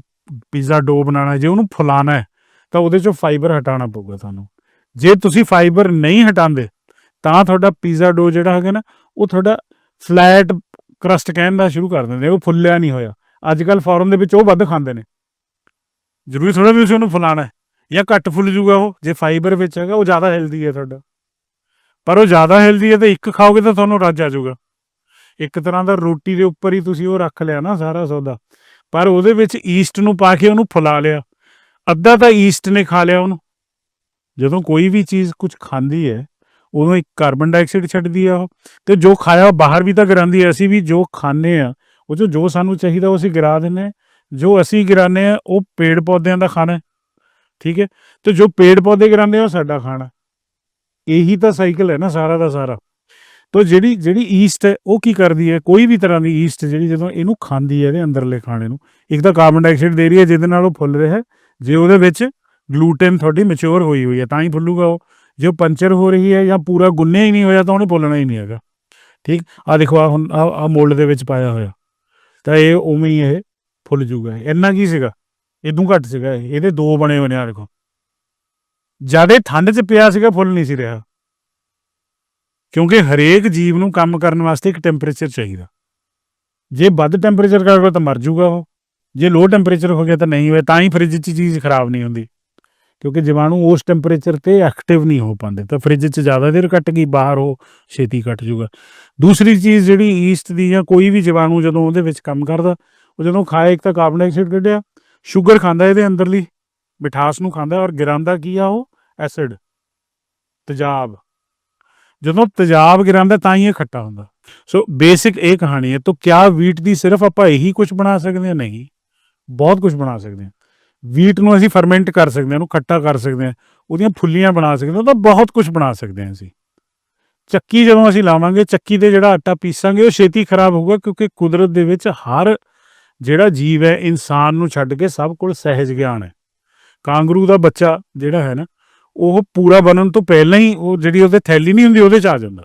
ਪੀਜ਼ਾ ਡੋ ਬਣਾਉਣਾ ਜੇ ਉਹਨੂੰ ਫੁਲਾਣਾ ਹੈ, ਤਾਂ ਉਹਦੇ ਚੋਂ ਫਾਈਬਰ ਹਟਾਉਣਾ ਪਊਗਾ ਤੁਹਾਨੂੰ। ਜੇ ਤੁਸੀਂ ਫਾਈਬਰ ਨਹੀਂ ਹਟਾਉਂਦੇ, ਤਾਂ ਤੁਹਾਡਾ ਪੀਜ਼ਾ ਡੋ ਜਿਹੜਾ ਹੈਗਾ ਨਾ, ਉਹ ਤੁਹਾਡਾ ਫਲੈਟ ਕਰਸਟ ਕਹਿਣ ਦਾ ਸ਼ੁਰੂ ਕਰ ਦਿੰਦੇ ਉਹ ਫੁੱਲਿਆ ਨਹੀਂ ਹੋਇਆ। ਅੱਜ ਕੱਲ ਫੋਰਨ ਦੇ ਵਿੱਚ ਉਹ ਵੱਧ ਖਾਂਦੇ ਨੇ। ਜ਼ਰੂਰੀ ਥੋੜਾ ਵੀ ਤੁਸੀਂ ਉਹਨੂੰ ਫੁਲਾਣਾ ਜਾਂ ਘੱਟ ਫੁੱਲ ਜੂਗਾ ਉਹ, ਜੇ ਫਾਈਬਰ ਵਿੱਚ ਹੈਗਾ, ਉਹ ਜ਼ਿਆਦਾ ਹੈਲਦੀ ਹੈ ਤੁਹਾਡਾ। ਪਰ ਉਹ ਜ਼ਿਆਦਾ ਹੈਲਦੀ ਹੈ ਤਾਂ ਇੱਕ ਖਾਓਗੇ ਤਾਂ ਤੁਹਾਨੂੰ ਰੱਜ ਆ ਜਾਊਗਾ। ਇੱਕ ਤਰ੍ਹਾਂ ਦਾ ਰੋਟੀ ਦੇ ਉੱਪਰ ਹੀ ਤੁਸੀਂ ਉਹ ਰੱਖ ਲਿਆ ਨਾ, ਸਾਰਾ ਸੌਦਾ। ਪਰ ਉਹਦੇ ਵਿੱਚ ਈਸਟ ਨੂੰ ਪਾ ਕੇ ਉਹਨੂੰ ਫੁਲਾ ਲਿਆ। ਅੱਧਾ ਤਾਂ ਈਸਟ ਨੇ ਖਾ ਲਿਆ ਉਹਨੂੰ। ਜਦੋਂ ਕੋਈ ਵੀ ਚੀਜ਼ ਕੁਝ ਖਾਂਦੀ ਹੈ ਉਦੋਂ ਇੱਕ ਕਾਰਬਨ ਡਾਈਆਕਸਾਈਡ ਛੱਡਦੀ ਆ ਉਹ। ਤੇ ਜੋ ਖਾਇਆ ਉਹ ਬਾਹਰ ਵੀ ਤਾਂ ਗਿਰਾਉਂਦੀ ਹੈ ਅਸੀਂ ਵੀ ਜੋ ਖਾਂਦੇ ਆ, ਉਹ 'ਚੋਂ ਜੋ ਸਾਨੂੰ ਚਾਹੀਦਾ ਉਹ ਅਸੀਂ ਗਿਰਾ ਦਿੰਦੇ ਜੋ ਅਸੀਂ ਗਿਰਾਉਂਦੇ ਆ, ਉਹ ਪੇੜ ਪੌਦਿਆਂ ਦਾ ਖਾਣਾ। ਠੀਕ ਹੈ? ਤੇ ਜੋ ਪੇੜ ਪੌਦੇ ਗਿਰਾਉਂਦੇ ਆ, ਉਹ ਸਾਡਾ ਖਾਣਾ। ਇਹੀ ਤਾਂ ਸਾਈਕਲ ਹੈ ਨਾ, ਸਾਰਾ ਦਾ ਸਾਰਾ। ਤੋ ਜਿਹੜੀ ਜਿਹੜੀ ਈਸਟ ਹੈ, ਉਹ ਕੀ ਕਰਦੀ ਹੈ? ਕੋਈ ਵੀ ਤਰ੍ਹਾਂ ਦੀ ਈਸਟ ਜਿਹੜੀ ਜਦੋਂ ਇਹਨੂੰ ਖਾਂਦੀ ਹੈ ਇਹਦੇ ਅੰਦਰਲੇ ਖਾਣੇ ਨੂੰ। ਇੱਕ ਤਾਂ ਕਾਰਬਨ ਡਾਈਆਕਸਾਈਡ ਦੇ ਰਹੀ ਹੈ, ਜਿਹਦੇ ਨਾਲ ਉਹ ਫੁੱਲ ਰਿਹਾ ਜੇ ਉਹਦੇ ਵਿੱਚ ਗਲੂਟਨ ਤੁਹਾਡੀ ਮੈਚੁਰ ਹੋਈ ਹੋਈ ਹੈ, ਤਾਂ ਹੀ ਫੁੱਲੂਗਾ ਉਹ। ਜੇ ਉਹ ਪੰਚਰ ਹੋ ਰਹੀ ਹੈ ਜਾਂ ਪੂਰਾ ਗੁੰਨਿਆ ਹੀ ਨਹੀਂ ਹੋਇਆ ਤਾਂ ਉਹਨੇ ਬੋਲਣਾ ਹੀ ਨਹੀਂ ਹੈਗਾ। ਠੀਕ? ਆ ਦੇਖੋ ਆ ਹੁਣ ਆ ਮੋਲਡ ਦੇ ਵਿੱਚ ਪਾਇਆ ਹੋਇਆ। ਤਾਂ ਇਹ ਉਵੇਂ ਹੀ ਇਹ ਫੁੱਲ ਜੂਗਾ ਇੰਨਾ ਕੀ ਸੀਗਾ? ਇਦੋਂ ਘੱਟ ਸੀਗਾ ਇਹਦੇ ਦੋ ਬਣੇ ਹੋਏ ਨੇ ਆ ਦੇਖੋ। ਜ਼ਿਆਦਾ ਠੰਡ 'ਚ ਪਿਆ ਸੀਗਾ, ਫੁੱਲ ਨਹੀਂ ਸੀ ਰਿਹਾ। ਕਿਉਂਕਿ ਹਰੇਕ ਜੀਵ ਨੂੰ ਕੰਮ ਕਰਨ ਵਾਸਤੇ ਇੱਕ ਟੈਂਪਰੇਚਰ ਚਾਹੀਦਾ। ਜੇ ਵੱਧ ਟੈਂਪਰੇਚਰ ਕਰੇਗਾ ਤਾਂ ਮਰ ਜਾਊਗਾ ਉਹ। ਜੇ ਲੋ ਟੈਂਪਰੇਚਰ ਹੋ ਗਿਆ ਤਾਂ ਨਹੀਂ ਹੋਇਆ, ਤਾਂ ਹੀ ਫ੍ਰਿਜ 'ਚ ਚੀਜ਼ ਖਰਾਬ ਨਹੀਂ ਹੁੰਦੀ। ਕਿਉਂਕਿ ਜੀਵਾਣੂ ਉਸ ਟੈਂਪਰੇਚਰ ਤੇ ਐਕਟਿਵ ਨਹੀਂ ਹੋ ਪਾਉਂਦੇ, ਤਾਂ ਫ੍ਰਿਜ 'ਚ ਜ਼ਿਆਦਾ ਦੇਰ ਕੱਟ ਗਈ, ਬਾਹਰ ਉਹ ਛੇਤੀ ਕੱਟ ਜੂਗਾ ਦੂਸਰੀ ਚੀਜ਼ ਜਿਹੜੀ ਈਸਟ ਦੀ ਜਾਂ ਕੋਈ ਵੀ ਜੀਵਾਣੂ ਜਦੋਂ ਉਹਦੇ ਵਿੱਚ ਕੰਮ ਕਰਦਾ, ਉਹ ਜਦੋਂ ਖਾਏ, ਇੱਕ ਤਾਂ ਕਾਰਬਨ ਡਾਈਆਕਸਾਈਡ ਕੱਢਿਆ ਸ਼ੂਗਰ ਖਾਂਦਾ ਇਹਦੇ ਅੰਦਰਲੀ, ਮਿਠਾਸ ਨੂੰ ਖਾਂਦਾ ਔਰ ਗਿਰਾਉਂਦਾ ਕੀ ਆ ਉਹ? ਐਸਿਡ ਤੇਜ਼ਾਬ। ਜਦੋਂ ਤੇਜ਼ਾਬ ਗਿਰਾਉਂਦਾ ਤਾਂ ਹੀ ਇਹ ਖੱਟਾ ਹੁੰਦਾ। ਸੋ ਬੇਸਿਕ ਇਹ ਕਹਾਣੀ ਹੈ, ਤਾਂ ਕਿਆ ਵੀਟ ਦੀ ਸਿਰਫ ਆਪਾਂ ਇਹੀ ਕੁਝ ਬਣਾ ਸਕਦੇ ਹਾਂ, ਨਹੀਂ। ਬਹੁਤ ਕੁਝ ਬਣਾ ਸਕਦੇ ਹਾਂ। ਵੀਟ ਨੂੰ ਅਸੀਂ ਫਰਮੈਂਟ ਕਰ ਸਕਦੇ ਹਾਂ ਉਹਨੂੰ ਖੱਟਾ ਕਰ ਸਕਦੇ ਹਾਂ ਉਹਦੀਆਂ ਫੁੱਲੀਆਂ ਬਣਾ ਸਕਦੇ ਹਾਂ ਉਹਦਾ ਬਹੁਤ ਕੁਝ ਬਣਾ ਸਕਦੇ ਹਾਂ ਅਸੀਂ। ਚੱਕੀ ਜਦੋਂ ਅਸੀਂ ਲਾਵਾਂਗੇ ਚੱਕੀ ਤੇ ਜਿਹੜਾ ਆਟਾ ਪੀਸਾਂਗੇ ਉਹ ਛੇਤੀ ਖਰਾਬ ਹੋਊਗਾ ਕਿਉਂਕਿ ਕੁਦਰਤ ਦੇ ਵਿੱਚ ਹਰ ਜਿਹੜਾ ਜੀਵ ਹੈ ਇਨਸਾਨ ਨੂੰ ਛੱਡ ਕੇ ਸਭ ਕੋਲ ਸਹਿਜ ਗਿਆਨ ਹੈ। ਕਾਂਗਰੂ ਦਾ ਬੱਚਾ ਜਿਹੜਾ ਹੈ ਨਾ ਉਹ ਪੂਰਾ ਬਣਨ ਤੋਂ ਪਹਿਲਾਂ ਹੀ ਉਹ ਜਿਹੜੀ ਉਹਦੇ ਥੈਲੀ ਨਹੀਂ ਹੁੰਦੀ ਉਹਦੇ ਚ ਆ ਜਾਂਦਾ।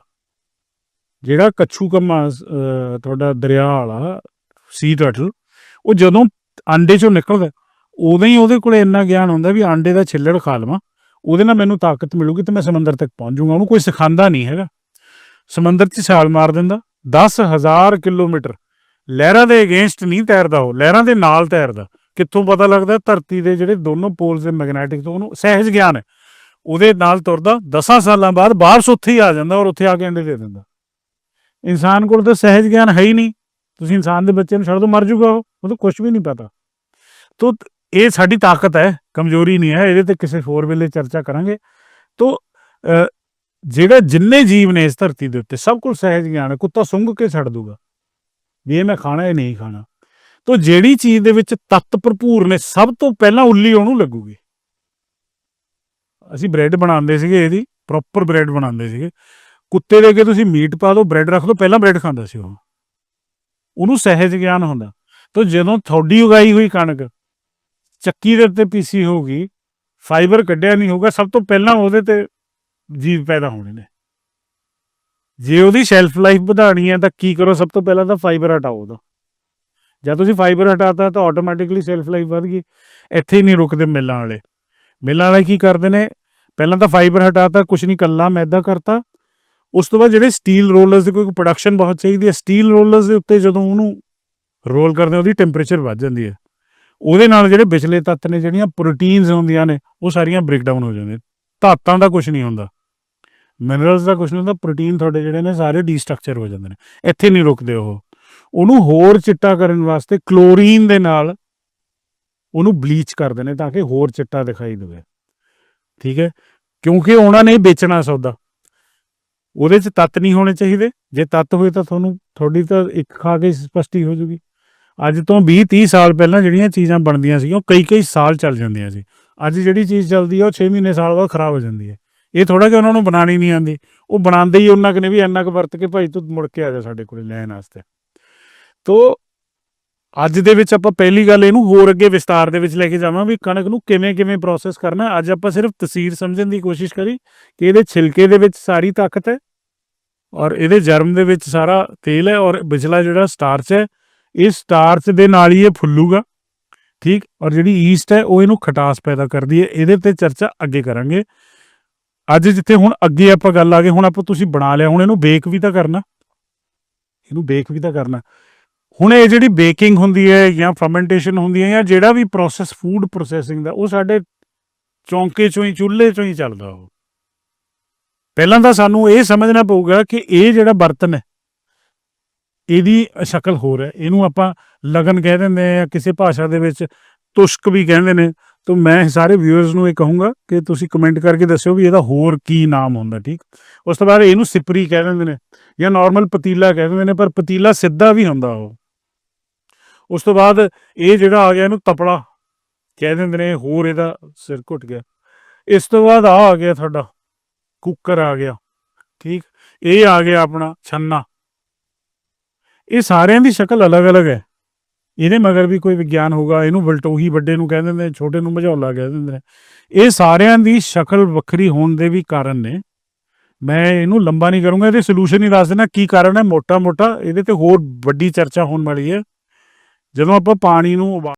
ਜਿਹੜਾ ਕੱਛੂ ਕੰਮਾ ਅਹ, ਤੁਹਾਡਾ ਦਰਿਆ ਵਾਲਾ ਸੀ ਟਰਟਲ ਉਹ ਜਦੋਂ ਆਂਡੇ ਚੋਂ ਨਿਕਲਦਾ ਉਦੋਂ ਹੀ ਉਹਦੇ ਕੋਲ ਇੰਨਾ ਗਿਆਨ ਹੁੰਦਾ ਵੀ ਆਂਡੇ ਦਾ ਛਿੱਲੜ ਖਾ ਲਵਾਂ, ਉਹਦੇ ਨਾਲ ਮੈਨੂੰ ਤਾਕਤ ਮਿਲੂਗੀ ਤੇ ਮੈਂ ਸਮੁੰਦਰ ਤੱਕ ਪਹੁੰਚ ਜਾਊਂਗਾ ਉਹਨੂੰ ਕੋਈ ਸਿਖਾਉਂਦਾ ਨਹੀਂ ਹੈਗਾ। ਸਮੁੰਦਰ 'ਚ ਛਾਲ ਮਾਰ ਦਿੰਦਾ 10000 ਕਿਲੋਮੀਟਰ ਲਹਿਰਾਂ ਦੇ ਅਗੇਂਸਟ ਨਹੀਂ ਤੈਰਦਾ ਉਹ, ਲਹਿਰਾਂ ਦੇ ਨਾਲ ਤੈਰਦਾ। ਕਿੱਥੋਂ ਪਤਾ ਲੱਗਦਾ ਧਰਤੀ ਦੇ ਜਿਹੜੇ ਦੋਨੋਂ ਪੋਲਸ ਦੇ ਮੈਗਨੈਟਿਕ ਤੋਂ ਉਹਨੂੰ ਸਹਿਜ ਗਿਆਨ ਹੈ। ਉਹਦੇ ਨਾਲ ਤੁਰਦਾ 10 ਸਾਲਾਂ ਬਾਅਦ ਵਾਪਸ ਉੱਥੇ ਹੀ ਆ ਜਾਂਦਾ ਔਰ ਉੱਥੇ ਆ ਕੇ ਅੰਡੇ ਦੇ ਦਿੰਦਾ। ਇਨਸਾਨ ਕੋਲ ਤਾਂ ਸਹਿਜ ਗਿਆਨ ਹੈ ਹੀ ਨਹੀਂ। ਤੁਸੀਂ ਇਨਸਾਨ ਦੇ ਬੱਚੇ ਨੂੰ ਛੱਡ ਦੋ, ਮਰ ਜਾਊਗਾ ਉਹ ਤਾਂ ਕੁਝ ਵੀ ਨਹੀਂ ਪਤਾ। ਤੋ ਇਹ ਸਾਡੀ ਤਾਕਤ ਹੈ ਕਮਜ਼ੋਰੀ ਨਹੀਂ ਹੈ ਇਹਦੇ ਤੇ ਕਿਸੇ ਹੋਰ ਵੇਲੇ ਚਰਚਾ ਕਰਾਂਗੇ। ਤੋ ਅ, ਜਿਹੜਾ ਜਿੰਨੇ ਜੀਵ ਨੇ ਇਸ ਧਰਤੀ ਦੇ ਉੱਤੇ ਸਭ ਕੋਲ ਸਹਿਜ ਗਿਆਨ ਹੈ ਕੁੱਤਾ ਸੁੰਘ ਕੇ ਛੱਡ ਦੂਗਾ। ਵੀ ਇਹ ਮੈਂ ਖਾਣਾ ਇਹ ਨਹੀਂ ਖਾਣਾ। ਤੋ ਜਿਹੜੀ ਚੀਜ਼ ਦੇ ਵਿੱਚ ਤੱਤ ਭਰਪੂਰ ਨੇ ਸਭ ਤੋਂ ਪਹਿਲਾਂ ਉੱਲੀ ਉਹਨੂੰ ਲੱਗੂਗੀ। ਅਸੀਂ ਬ੍ਰੈਡ ਬਣਾਉਂਦੇ ਸੀਗੇ ਇਹਦੀ ਪ੍ਰੋਪਰ ਬ੍ਰੈਡ ਬਣਾਉਂਦੇ ਸੀਗੇ। ਕੁੱਤੇ ਦੇ ਅੱਗੇ ਤੁਸੀਂ ਮੀਟ ਪਾ ਦਿਓ ਬ੍ਰੈਡ ਰੱਖ ਦਿਓ ਪਹਿਲਾਂ ਬ੍ਰੈਡ ਖਾਂਦਾ ਸੀ ਉਹ। ਉਹਨੂੰ ਸਹਿਜ ਗਿਆਨ ਹੁੰਦਾ। ਤੋ ਜਦੋਂ ਤੁਹਾਡੀ ਉਗਾਈ ਹੋਈ ਕਣਕ ਚੱਕੀ ਦੇ ਉੱਤੇ ਪੀਸੀ ਹੋਊਗੀ ਫਾਈਬਰ ਕੱਢਿਆ ਨਹੀਂ ਹੋਊਗਾ, ਸਭ ਤੋਂ ਪਹਿਲਾਂ ਉਹਦੇ ਤੇ ਜੀਵ ਪੈਦਾ ਹੋਣੇ ਨੇ। ਜੇ ਉਹਦੀ ਸ਼ੈਲਫ ਲਾਈਫ ਵਧਾਣੀ ਹੈ, ਤਾਂ ਕੀ ਕਰੋ, ਸਭ ਤੋਂ ਪਹਿਲਾਂ ਤਾਂ ਫਾਈਬਰ ਹਟਾਓ ਉਹਦਾ। ਜਦ ਤੁਸੀਂ ਫਾਈਬਰ ਹਟਾਤਾ, ਤਾਂ ਆਟੋਮੈਟਿਕਲੀ ਸ਼ੈਲਫ ਲਾਈਫ ਵਧ ਗਈ। ਇੱਥੇ ਹੀ ਨਹੀਂ ਰੁਕਦੇ ਮਿੱਲਾਂ ਵਾਲੇ। ਮਿੱਲਾਂ ਵਾਲੇ ਕੀ ਕਰਦੇ ਨੇ? ਪਹਿਲਾਂ ਤਾਂ ਫਾਈਬਰ ਹਟਾਤਾ ਕੁਝ ਨਹੀਂ, ਕੱਲਾ ਮੈਦਾ ਕਰਤਾ। ਉਸ ਤੋਂ ਬਾਅਦ ਜਿਹੜੇ ਸਟੀਲ ਰੋਲਰਸ ਦੀ ਕੋਈ ਪ੍ਰੋਡਕਸ਼ਨ ਬਹੁਤ ਚਾਹੀਦੀ ਹੈ ਸਟੀਲ ਰੋਲਰਸ ਦੇ ਉੱਤੇ ਜਦੋਂ ਉਹਨੂੰ ਰੋਲ ਕਰਦੇ ਉਹਦੀ ਟੈਂਪਰੇਚਰ ਵੱਧ ਜਾਂਦੀ ਹੈ। ਉਹਦੇ ਨਾਲ ਜਿਹੜੇ ਵਿਚਲੇ ਤੱਤ ਨੇ, ਜਿਹੜੀਆਂ ਪ੍ਰੋਟੀਨਸ ਹੁੰਦੀਆਂ ਨੇ, ਉਹ ਸਾਰੀਆਂ ਬ੍ਰੇਕ ਡਾਊਨ ਹੋ ਜਾਂਦੀਆਂ ਧਾਤਾਂ ਦਾ ਕੁਝ ਨਹੀਂ ਹੁੰਦਾ। ਮਿਨਰਲਸ ਦਾ ਕੁਝ ਨਹੀਂ ਹੁੰਦਾ ਪ੍ਰੋਟੀਨ ਤੁਹਾਡੇ ਜਿਹੜੇ ਨੇ ਸਾਰੇ ਡੀਸਟਰਕਚਰ ਹੋ ਜਾਂਦੇ ਨੇ। ਇੱਥੇ ਨਹੀਂ ਰੁਕਦੇ ਉਹ। ਉਹਨੂੰ ਹੋਰ ਚਿੱਟਾ ਕਰਨ ਵਾਸਤੇ ਕਲੋਰੀਨ ਦੇ ਨਾਲ ਉਹਨੂੰ ਬਲੀਚ ਕਰਦੇ ਨੇ ਤਾਂ ਕਿ ਹੋਰ ਚਿੱਟਾ ਦਿਖਾਈ ਦੇਵੇ। ਠੀਕ ਹੈ? ਕਿਉਂਕਿ ਉਹਨਾਂ ਨੇ ਵੇਚਣਾ ਸੌਦਾ। ਉਹਦੇ 'ਚ ਤੱਤ ਨਹੀਂ ਹੋਣੇ ਚਾਹੀਦੇ। ਜੇ ਤੱਤ ਹੋਏ ਤਾਂ ਤੁਹਾਨੂੰ, ਤੁਹਾਡੀ ਤਾਂ ਇੱਕ ਖਾ ਕੇ ਸਪਸ਼ਟੀ ਹੋ ਜੂਗੀ। ਅੱਜ ਤੋਂ 20 30 ਸਾਲ ਪਹਿਲਾਂ ਜਿਹੜੀਆਂ ਚੀਜ਼ਾਂ ਬਣਦੀਆਂ ਸੀ, ਉਹ ਕਈ ਕਈ ਸਾਲ ਚੱਲ ਜਾਂਦੀਆਂ ਸੀ। ਅੱਜ ਜਿਹੜੀ ਚੀਜ਼ ਚੱਲਦੀ ਹੈ ਉਹ 6 ਮਹੀਨੇ ਸਾਲ ਬਾਅਦ ਖਰਾਬ ਹੋ ਜਾਂਦੀ ਹੈ ਇਹ ਥੋੜਾ ਕਿ ਉਹਨਾਂ ਨੂੰ ਬਣਾਣੀ ਨਹੀਂ ਆਉਂਦੀ। ਉਹ ਬਣਾਉਂਦੇ ਹੀ ਉਹਨਾਂ ਕਿ ਵੀ ਇੰਨਾ ਕੁ ਵਰਤ ਕੇ ਭਾਈ ਤੂੰ ਮੁੜ ਕੇ ਆ ਜਾ ਸਾਡੇ ਕੋਲੇ ਲੈਣ ਵਾਸਤੇ। ਤੋ ਅੱਜ ਦੇ ਵਿੱਚ ਆਪਾਂ ਪਹਿਲੀ ਗੱਲ ਇਹਨੂੰ ਹੋਰ ਅੱਗੇ ਵਿਸਤਾਰ ਦੇ ਵਿੱਚ ਲੈ ਕੇ ਜਾਵਾਂ ਵੀ ਕਣਕ ਨੂੰ ਕਿਵੇਂ ਕਿਵੇਂ ਪ੍ਰੋਸੈਸ ਕਰਨਾ। ਅੱਜ ਆਪਾਂ ਸਿਰਫ ਤਸਵੀਰ ਸਮਝਣ ਦੀ ਕੋਸ਼ਿਸ਼ ਕਰੀ ਕਿ ਇਹਦੇ ਛਿਲਕੇ ਦੇ ਵਿੱਚ ਸਾਰੀ ਤਾਕਤ ਹੈ ਔਰ ਇਹਦੇ ਜਰਮ ਦੇ ਵਿੱਚ ਸਾਰਾ ਤੇਲ ਹੈ ਔਰ ਵਿਚਲਾ ਜਿਹੜਾ ਸਟਾਰਚ ਹੈ ਇਹ ਸਟਾਰਚ ਦੇ ਨਾਲ ਹੀ ਇਹ ਫੁੱਲੂਗਾ, ਠੀਕ? ਔਰ ਜਿਹੜੀ ਈਸਟ ਹੈ, ਉਹ ਇਹਨੂੰ ਖਟਾਸ ਪੈਦਾ ਕਰਦੀ ਹੈ। ਇਹਦੇ ਤੇ ਚਰਚਾ ਅੱਗੇ ਕਰਾਂਗੇ। ਅੱਜ ਜਿੱਥੇ ਹੁਣ ਅੱਗੇ ਆਪਾਂ ਗੱਲ ਆ ਗਏ, ਹੁਣ ਆਪਾਂ ਤੁਸੀਂ ਬਣਾ ਲਿਆ, ਹੁਣ ਇਹਨੂੰ ਬੇਕ ਵੀ ਤਾਂ ਕਰਨਾ। ਇਹਨੂੰ ਬੇਕ ਵੀ ਤਾਂ ਕਰਨਾ। ਹੁਣ ਇਹ ਜਿਹੜੀ ਬੇਕਿੰਗ ਹੁੰਦੀ ਹੈ ਜਾਂ ਫਰਮੈਂਟੇਸ਼ਨ ਹੁੰਦੀ ਹੈ ਜਾਂ ਜਿਹੜਾ ਵੀ ਪ੍ਰੋਸੈਸ ਫੂਡ ਪ੍ਰੋਸੈਸਿੰਗ ਦਾ, ਉਹ ਸਾਡੇ ਚੌਂਕੇ ਚੋਂ ਹੀ, ਚੁੱਲ੍ਹੇ ਚੋਂ ਹੀ ਚੱਲਦਾ ਉਹ। ਪਹਿਲਾਂ ਤਾਂ ਸਾਨੂੰ ਇਹ ਸਮਝਣਾ ਪਊਗਾ ਕਿ ਇਹ ਜਿਹੜਾ ਬਰਤਨ ਹੈ ਇਹਦੀ ਸ਼ਕਲ ਹੋਰ ਹੈ। ਇਹਨੂੰ ਆਪਾਂ ਲਗਨ ਕਹਿ ਦਿੰਦੇ ਆ ਜਾਂ ਕਿਸੇ ਭਾਸ਼ਾ ਦੇ ਵਿੱਚ ਤੁਸ਼ਕ ਵੀ ਕਹਿੰਦੇ ਨੇ। ਤਾਂ ਮੈਂ ਸਾਰੇ ਵਿਊਅਰਸ ਨੂੰ ਇਹ ਕਹੂੰਗਾ ਕਿ ਤੁਸੀਂ ਕਮੈਂਟ ਕਰਕੇ ਦੱਸਿਓ ਵੀ ਇਹਦਾ ਹੋਰ ਕੀ ਨਾਮ ਹੁੰਦਾ, ਠੀਕ? ਉਸ ਤੋਂ ਬਾਅਦ ਇਹਨੂੰ ਸਿਪਰੀ ਕਹਿ ਦਿੰਦੇ ਨੇ ਜਾਂ ਨਾਰਮਲ ਪਤੀਲਾ ਕਹਿ ਦਿੰਦੇ ਨੇ, ਪਰ ਪਤੀਲਾ ਸਿੱਧਾ ਵੀ ਹੁੰਦਾ ਉਹ। ਉਸ ਤੋਂ ਬਾਅਦ ਇਹ ਜਿਹੜਾ ਆ ਗਿਆ ਇਹਨੂੰ ਤਪੜਾ ਕਹਿ ਦਿੰਦੇ ਨੇ, ਹੋਰ ਇਹਦਾ ਸਿਰ ਘੁੱਟ ਗਿਆ। ਇਸ ਤੋਂ ਬਾਅਦ ਆ ਆ ਗਿਆ ਤੁਹਾਡਾ, ਕੁੱਕਰ ਆ ਗਿਆ, ਠੀਕ? ਇਹ ਆ ਗਿਆ ਆਪਣਾ ਛੰਨਾ। ਇਹ ਸਾਰਿਆਂ ਦੀ ਸ਼ਕਲ ਅਲੱਗ-ਅਲੱਗ ਹੈ। ਇਹਦੇ ਮਗਰ ਵੀ ਕੋਈ ਵਿਗਿਆਨ ਹੋਗਾ ਇਹਨੂੰ ਬਲਟੋਹੀ ਵੱਡੇ ਨੂੰ ਕਹਿੰਦੇ ਨੇ, ਛੋਟੇ ਨੂੰ ਮਝੌਲਾ ਕਹਿ ਦਿੰਦੇ ਨੇ। ਇਹ ਸਾਰਿਆਂ ਦੀ ਸ਼ਕਲ ਵੱਖਰੀ ਹੋਣ ਦੇ ਵੀ ਕਾਰਨ ਨੇ। ਮੈਂ ਇਹਨੂੰ ਲੰਬਾ ਨਹੀਂ ਕਰੂੰਗਾ, ਇਹਦੇ ਸੋਲੂਸ਼ਨ ਹੀ ਦੱਸ ਦੇਣਾ ਕੀ ਕਾਰਨ ਹੈ। ਮੋਟਾ-ਮੋਟਾ ਇਹਦੇ ਤੇ ਹੋਰ ਵੱਡੀ ਚਰਚਾ ਹੋਣ ਵਾਲੀ ਹੈ। ਜਦੋਂ ਆਪਾਂ ਪਾਣੀ ਨੂੰ ਉਬਾਲ